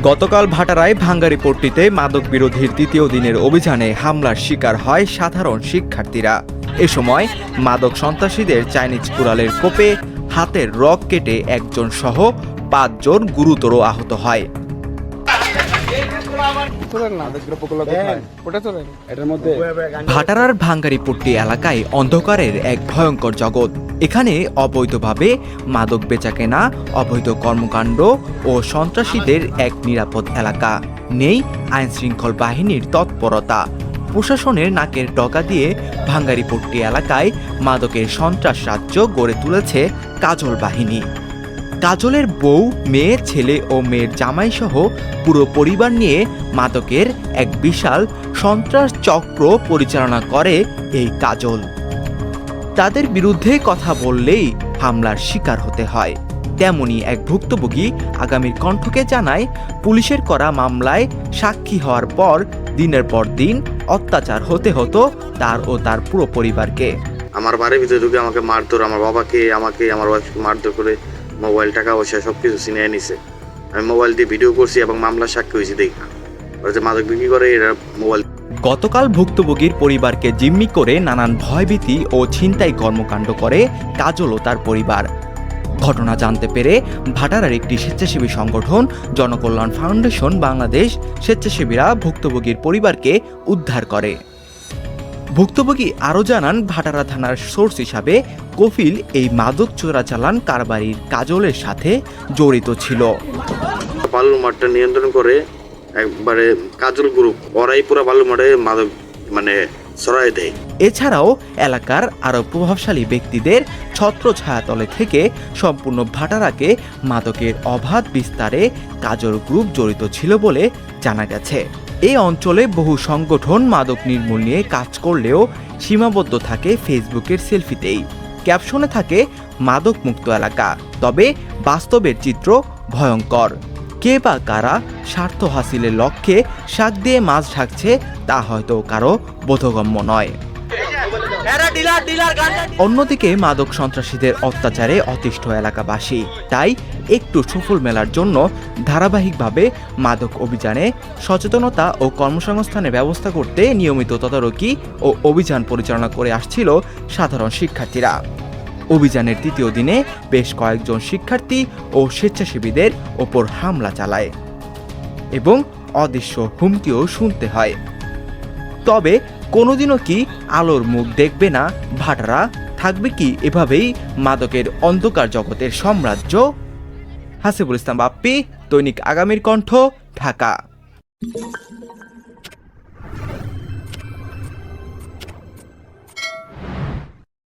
গতকাল ভাটারায় ভাঙ্গারি পট্টিতে মাদক বিরোধীর তৃতীয় দিনের অভিযানে হামলার শিকার হয় সাধারণ শিক্ষার্থীরা। এ সময় মাদক সন্ত্রাসীদের চাইনিজ কুড়ালের কোপে হাতের রক কেটে একজন সহ পাঁচজন গুরুতর আহত হয়। ভাটারার ভাঙ্গারিপট্টি এলাকায় অন্ধকারের এক ভয়ঙ্কর জগৎ। এখানে অবৈধভাবে মাদক বেচাকেনা, অবৈধ কর্মকাণ্ড ও সন্ত্রাসীদের এক নিরাপদ এলাকা। নেই আইন শৃঙ্খল বাহিনীর তৎপরতা। প্রশাসনের নাকের ডকা দিয়ে ভাঙ্গারিপট্টি এলাকায় মাদকের সন্ত্রাস রাজ্য গড়ে তুলেছে কাজল বাহিনী। কাজলের বউ, মেয়ে, ছেলে ও মেয়ের জামাই সহ পুরো পরিবার নিয়ে মাদকের এক বিশাল সন্ত্রাস চক্র পরিচালনা করে এই কাজল। তাদের বিরুদ্ধে কথা বললেই হামলার শিকার হতে হয়। তেমনি এক ভুক্তভোগী আগামীর কণ্ঠকে জানায়, পুলিশের করা মামলায় সাক্ষী হওয়ার পর দিনের পর দিন অত্যাচার হতে হতো তার ও তার পুরো পরিবারকে। আমার বাড়ির ভিতরে ঢুকে আমাকে মারধর, আমার বাবাকে, আমাকে, আমার ওয়াইফকে মারধর করে মোবাইল টাকা পয়সা সব কিছু ছিনিয়ে নিছে। আমি মোবাইল দিয়ে ভিডিও করছি এবং মামলা সাক্ষী হয়েছি দেখা। ওরা যে, মাদক বিক্রি করে, এরা মোবাইল গতকাল ভুক্তভোগীর পরিবারকে জিম্মি করে নানান ভয়ভীতি ও ছিনতাই কর্মকাণ্ড করে কাজল ও তার পরিবার। ঘটনা জানতে পেরে ভাটারার একটি স্বেচ্ছাসেবী সংগঠন, জনকল্যাণ ফাউন্ডেশন বাংলাদেশ স্বেচ্ছাসেবীরা ভুক্তভোগীর পরিবারকে উদ্ধার করে। ভুক্তভোগী আরও জানান, ভাটারা থানার সোর্স হিসাবে কফিল এই মাদক চোরাচালান কারবারির কাজলের সাথে জড়িত ছিল। মাঠটা নিয়ন্ত্রণ করে একবারে কাজল গ্রুপ, ওরাই পুরো বালু মাঠে মাদক মানে ছড়াই দেয়। এছাড়াও এলাকার আরও প্রভাবশালী ব্যক্তিদের ছত্র ছায়াতলে থেকে সম্পূর্ণ ভাটারাকে মাদকের অবাধ বিস্তারে কাজল গ্রুপ জড়িত ছিল বলে জানা গেছে। এই অঞ্চলে বহু সংগঠন মাদক নির্মূল নিয়ে কাজ করলেও সীমাবদ্ধ থাকে ফেসবুকের সেলফিতেই। ক্যাপশনে থাকে মাদক মুক্ত এলাকা, তবে বাস্তবের চিত্র ভয়ঙ্কর। কে বা কারা স্বার্থ হাসিলের লক্ষ্যে শাক দিয়ে মাছ ঢাকছে তা হয়তো কারও বোধগম্য নয়। অন্যদিকে মাদক সন্ত্রাসীদের অত্যাচারে অতিষ্ঠ এলাকাবাসী। তাই একটু সুফল মেলার জন্য ধারাবাহিকভাবে মাদক অভিযানে সচেতনতা ও কর্মসংস্থানের ব্যবস্থা করতে নিয়মিত তদারকি ও অভিযান পরিচালনা করে আসছিল সাধারণ শিক্ষার্থীরা। অভিযানের তৃতীয় দিনে বেশ কয়েকজন শিক্ষার্থী ও স্বেচ্ছাসেবীদের ওপর হামলা চালায় এবং অদৃশ্য হুমকিও শুনতে হয়। তবে কোনোদিনও কি আলোর মুখ দেখবে না ভাটারা? থাকবে কি এভাবেই মাদকের অন্ধকার জগতের সাম্রাজ্য? হাসিবুল ইসলাম বাপ্পি, দৈনিক আগামীর কণ্ঠ, ঢাকা।